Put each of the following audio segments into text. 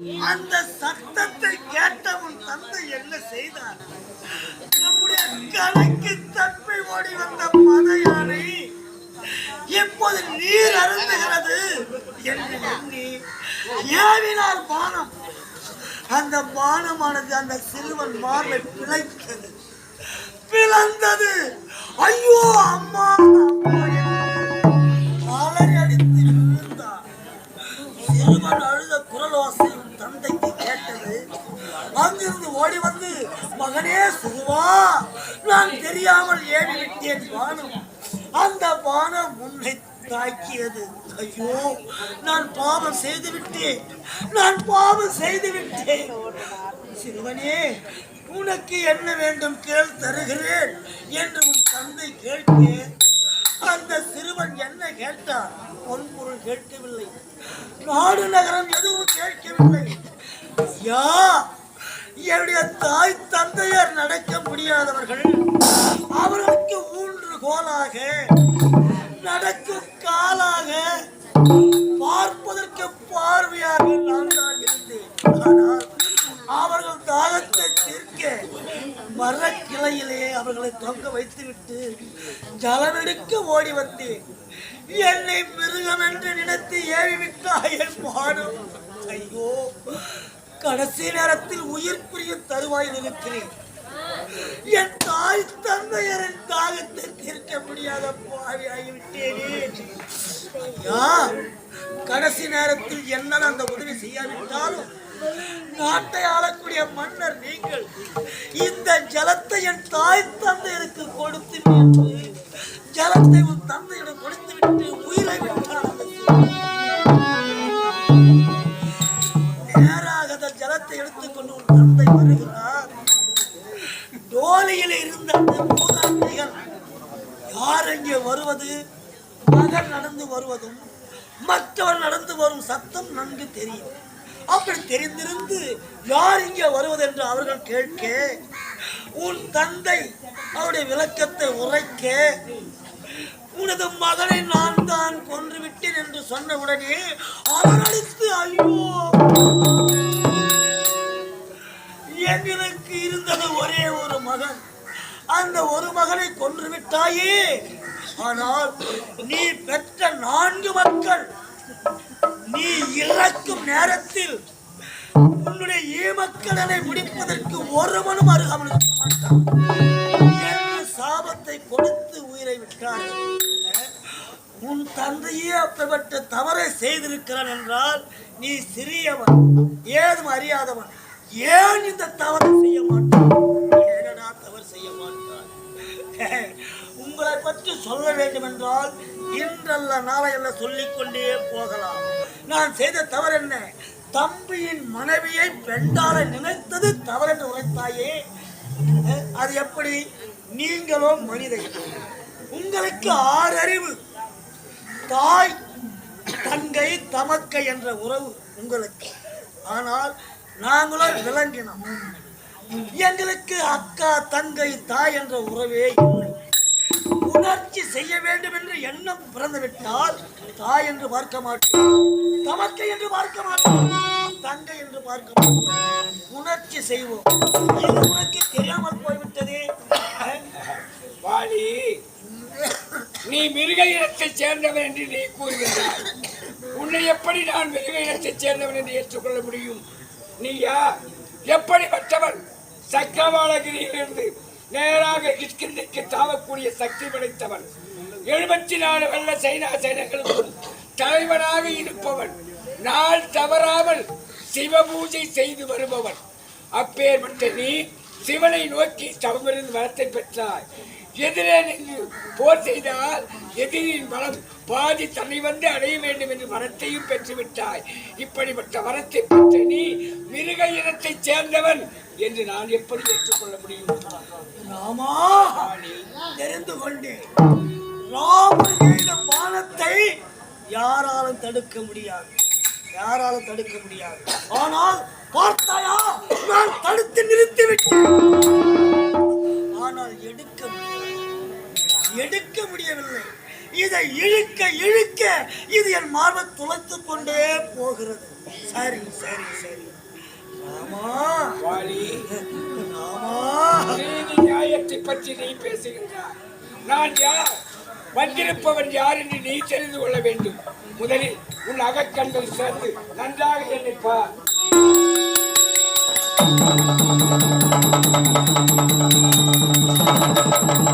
அந்த சத்தத்தை கேட்டவன் தந்தை என்ன செய்தார்? நம்முடைய கலைக்கு தப்பி ஓடி வந்த மத இப்போது நீர் அருந்துகிறது என்று எண்ணி ஏவினார் பானம். அந்த பானமானது அந்த சிறுவன் மார்பை பிழைத்தது. பிளந்தது. ஐயோ நானே சிறுவா நான் தெரியாமல் ஏறி விட்டேன் வானம். அந்த பானம் உன்னை தாக்கியது. ஐயோ நான் பாவம் செய்து விட்டேன் நான் பாவம் செய்து விட்டேன் சிறுவனே உனக்கு என்ன வேண்டும் கேள் தருகிறேன் என்று உன் தந்தை கேட்டேன். அந்த சிறுவன் என்ன கேட்டான்? பொன்பொருள் கேட்கவில்லை. நாடு நகரம் எதுவும் கேட்கவில்லை. ஐயா என்னுடைய தாய் தந்தையர் நடக்க முடியாதவர்கள் அவர்களுக்கு மூன்று கோலாக நடக்கும் காலாக பார்ப்பதற்கு பார்வையாக நான் தான் இருந்தேன். ஆனால் அவர்கள் தாகத்தை தீர்க்க மரக்கிளையிலே அவர்களை தொங்க வைத்துவிட்டு ஜலமெடுக்க ஓடி வந்தேன். என்னை மிருகம் என்று நினைத்து ஏறிவிட்டாய் என் பாடும் ஐயோ கடைசி நேரத்தில் உயிர் பிரிய தருவாயில் இருக்கிறேன் என் தாய் தந்தையரின் தாகத்தை தீர்க்க முடியாத பாவியாகிவிட்டேனே ஐயா கடைசி நேரத்தில் என்னால் அந்த உதவி செய்யாவிட்டாலும் நாட்டை ஆளக்கூடிய மன்னர் நீங்கள் இந்த ஜலத்தை என் தாய் தந்தையருக்கு கொடுத்து ஜலத்தை உன் தந்தையிடம் கொடுத்து விட்டு உயிரை ஜோலியில் இருந்த அந்த மூதாட்டிகள் யார் இங்கே வருவது? மகன் நடந்து வருவதும் மற்றவர் நடந்து வரும் சத்தம் நன்கு தெரியும். அப்படி தெரிந்திருந்து யார் இங்கே வருவது என்று அவர்கள் கேட்க உன் தந்தை அவருடைய விளக்கத்தை உரைக்க உனது மகனை நான் தான் கொன்றுவிட்டேன் என்று சொன்ன உடனே அவரடித்து ஐயோ! இருந்தது ஒரே ஒரு மகன். அந்த ஒரு மகனை கொன்று விட்டாயே. ஆனால் நீ பெற்ற நான்கு மக்கள் நீ இறக்கும் நேரத்தில் உன்னுடைய ஈமக்கடனை முடிப்பதற்கு ஒருவனும் அருகாமல் இருக்க மாட்டான். என்று சாபத்தை கொடுத்து உயிரை விட்டார்கள். உன் தந்தையே அப்படிப்பட்ட தவறை செய்திருக்கிறான் என்றால் நீ சிறியவன் ஏதும் அறியாதவன். ஏன் இந்த தவறு செய்ய மாட்டான் என்னடா தவறு செய்ய மாட்டான் உங்களை பற்றி சொல்ல வேண்டும் என்றால் இன்றல்ல நாளையல்ல சொல்லிக் கொண்டே போகலாம். நான் செய்த தவறு என்ன? தம்பியின் மனைவியை பெண்டால நினைத்தது தவறு என்று உரைத்தாயே அது எப்படி? நீங்களோ மனிதை உங்களுக்கு ஆறு அறிவு தாய் தங்கை தமக்கை என்ற உறவு உங்களுக்கு. ஆனால் நாங்களும் விளங்கினோம். எங்களுக்கு அக்கா தங்கை தாய் என்ற உறவே இல்லை. உணர்ச்சி செய்ய வேண்டும் என்று எண்ணம் பிறந்துவிட்டால் தாய் என்று பார்க்க மாட்டோம். தமக்கை என்று பார்க்க மாட்டோம். தங்கை என்று பார்க்க மாட்டோம். உணர்ச்சி செய்வோம். இது உனக்கு தெரியாமல் போய்விட்டதே. வாலி நீ மிருக இனத்தை சேர்ந்தவன் என்று நீ கூறுகிறாய் உன்னை எப்படி நான் மிருக இனத்தை சேர்ந்தவன் என்று ஏற்றுக்கொள்ள முடியும்? நீயா? எப்படி எப்படிப்பட்டவன்? சக்கரவாளகிரியிலிருந்து நேராக கிஷ்கிந்திக்கு தாவக்கூடிய சக்தி படைத்தவன். எழுபத்தி நாலு வெள்ள சைனா சைனங்களுக்கும் தலைவனாக இருப்பவன். நாள் தவறாமல் சிவபூஜை செய்து வருபவன். அப்பேற்பட்ட நீ சிவனை நோக்கி தவமிருந்து வரத்தை பெற்றாய். எதிரே நின்று போர் செய்தால் எதிரின் பலம் பாதி தன்னை வந்து அடைய வேண்டும் என்று வரத்தையும் பெற்றுவிட்டாய். இப்படிப்பட்ட வரத்தை பெற்ற நீ மிருக இனத்தைச் சேர்ந்தவன் என்று நான் எப்படி ஏற்றுக்கொள்ள முடியும்? ராமா தெரிந்து கொண்டேன் ராம பானத்தை யாராலும் தடுக்க முடியாது. யாராலும் தடுக்க முடியாது. ஆனால் பார்த்தாயா நான் தடுத்து நிறுத்திவிட்டேன். ஆனால் எடுக்க எடுக்க முடியவில்லை. இதை இழுக்க இழுக்க இது என் மார்பை துளைத்துக் கொண்டே போகிறது. சரி சரி சரி. ராமா. ராமா. நியாயத்தை பற்றி நீ பேசுகின்றாய். நான் யார்? வந்திருப்பவன் யார் என்று நீ தெரிந்து கொள்ள வேண்டும். முதலில் உன் அகக்கண்கள் சேர்ந்து நன்றாக என்னை பார். சுவாமி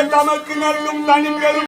தம்மையே தமக்கு நல்கும் தனி பெரும்